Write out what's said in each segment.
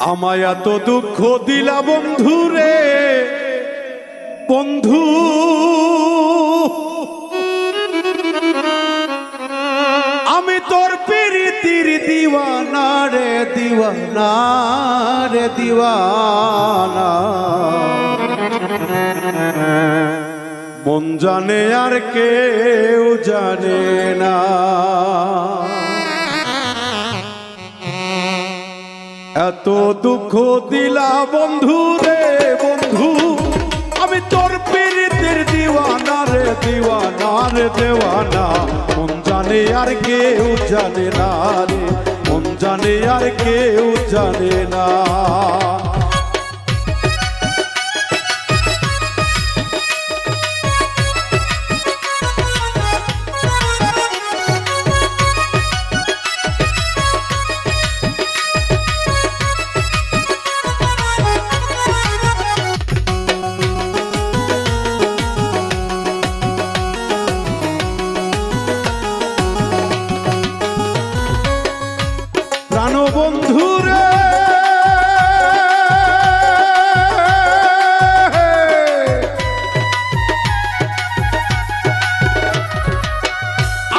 আমায় এত দুঃখ দিলা বন্ধু রে বন্ধু। আমি তোর পিরিতির দিওয়ানা রে দিওয়ানা রে, দিওয়ানা। মন জানে আর কেউ জানে না। এত দুঃখ দিলা বন্ধু রে বন্ধু। আমি তোর পীড়িতের দিওয়ানা রে দিওয়ানা রে, দেওয়ানা। মন জানে আর কেউ জানে না রে, মন জানে আর কেউ জানে না। প্রাণবন্ধু রে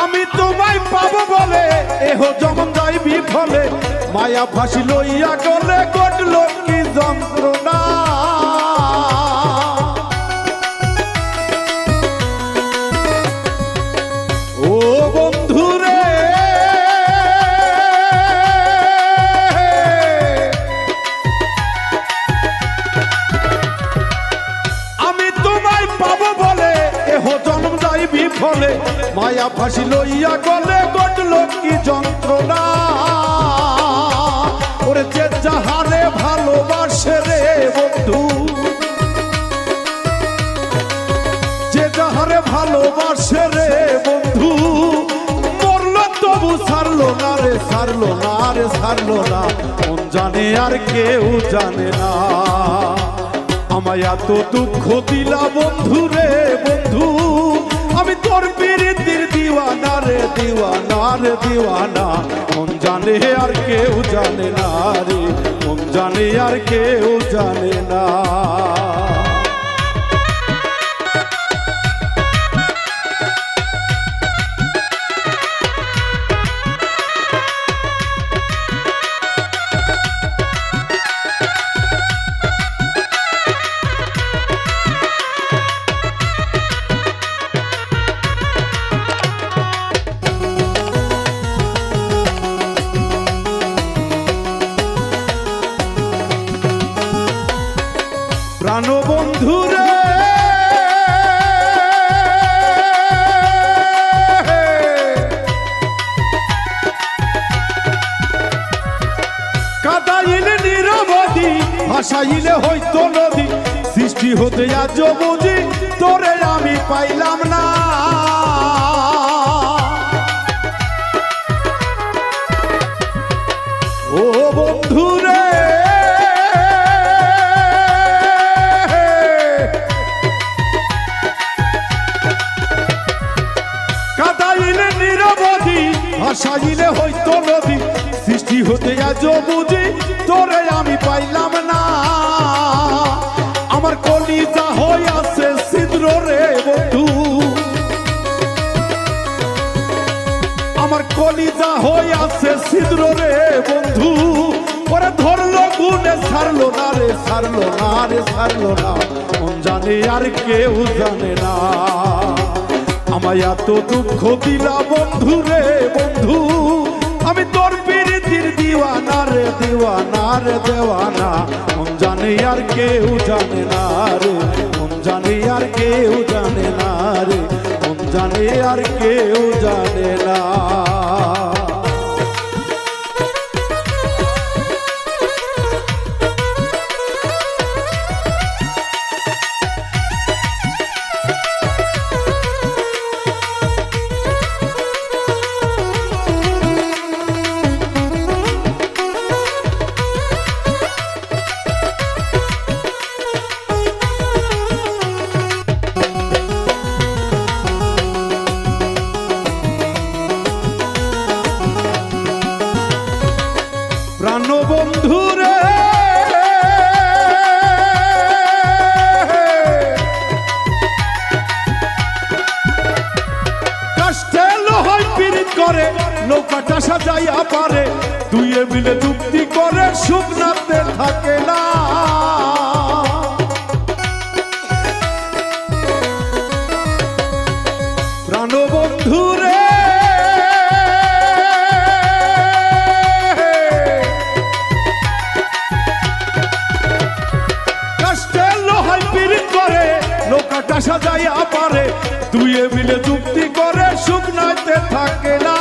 আমি তোমায় পাবো বলে, এহ যখন যাই বিফলে, মায়া ফাঁসি লইয়া গলে কটল কি যন্ত্রণা। বিফলে মায়া ফাঁসি লইয়া গলে গটল কি যন্ত্রণা? ওরে যে যাহারে ভালোবাসে রে বন্ধু, যে যাহারে ভালোবাসে রে বন্ধু, মরলো তবু ছাড়লো না রে ছাড়লো না রে ছাড়লো না। মন জানে আর কেউ জানে না। আমায় এত দুঃখ দিলা বন্ধু রে বন্ধু আমি তোর পীড়িতির দিওয়ানা রে দিওয়ানা রে, দিওয়ানা। মন জানে আর কেউ জানে না রে, মন জানে আর কেউ জানে না। ভাসাইলে হইতো নদী সৃষ্টি হতে আজ বুঝি তোরে আমি পাইলাম না। ও কাদাইলে নিরবধি, ভাসাইলে হইতো নদী সৃষ্টি হতে আজ বুঝি কলিজা হই আছে ছিদ্র রে বন্ধু আমার কলিজা হই আছে ছিদ্র রে বন্ধু। ওরা ধরলো গুনে, ছাড়লো না রে, ছাড়লো না রে, ছাড়লো না। মন জানে আর কেউ জানে না। আমায় এত দুঃখ দিলা বন্ধু রে বন্ধু। আমি তোর পীড়িতির দিওয়ানা রে দিওয়ানা রে, দেওয়ানা। মন জানে আর কেউ জানে না রে, মন জানে আর কেউ জানে না রে, মন জানে আর কেউ জানে না। প্রাণবন্ধু রে কষ্টে লোহাই পীড়িত করে, নৌকাটা সাজাইয়া পারে। দুয়ে মিলে যুক্তি করে সুখনাতে থাকে। সাজাইয়া পারে দুয়ে মিলে চুক্তি করে শুকনাইতে থাকে না।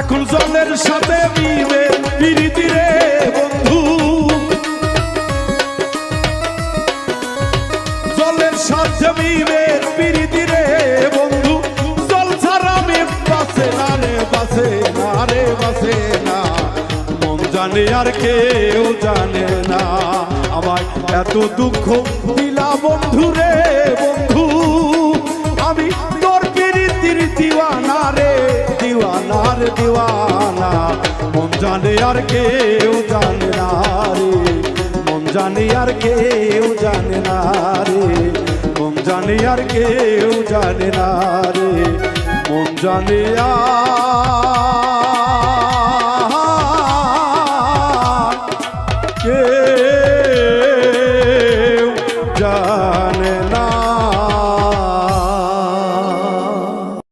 এখন জলের সাথে মিলে পিরিতি রে বন্ধু। জলের সাথে মিলে পিরিতি রে বন্ধু। জল ছাড়া আমি বাসে না রে, বাসে না রে, বাসে না। মন জানে আর কেউ জানে এত দুঃখ দিলা বন্ধু রে, বন্ধু। আমি তোর পিরিতির দিওয়ানা রে দিওয়ানা রে দিওয়ানা। মন জানে আর কেউ জানে না রে, মন জানে আর কেউ জানে না রে। মন জানে আর কেউ জানে না রে, মন জানে আর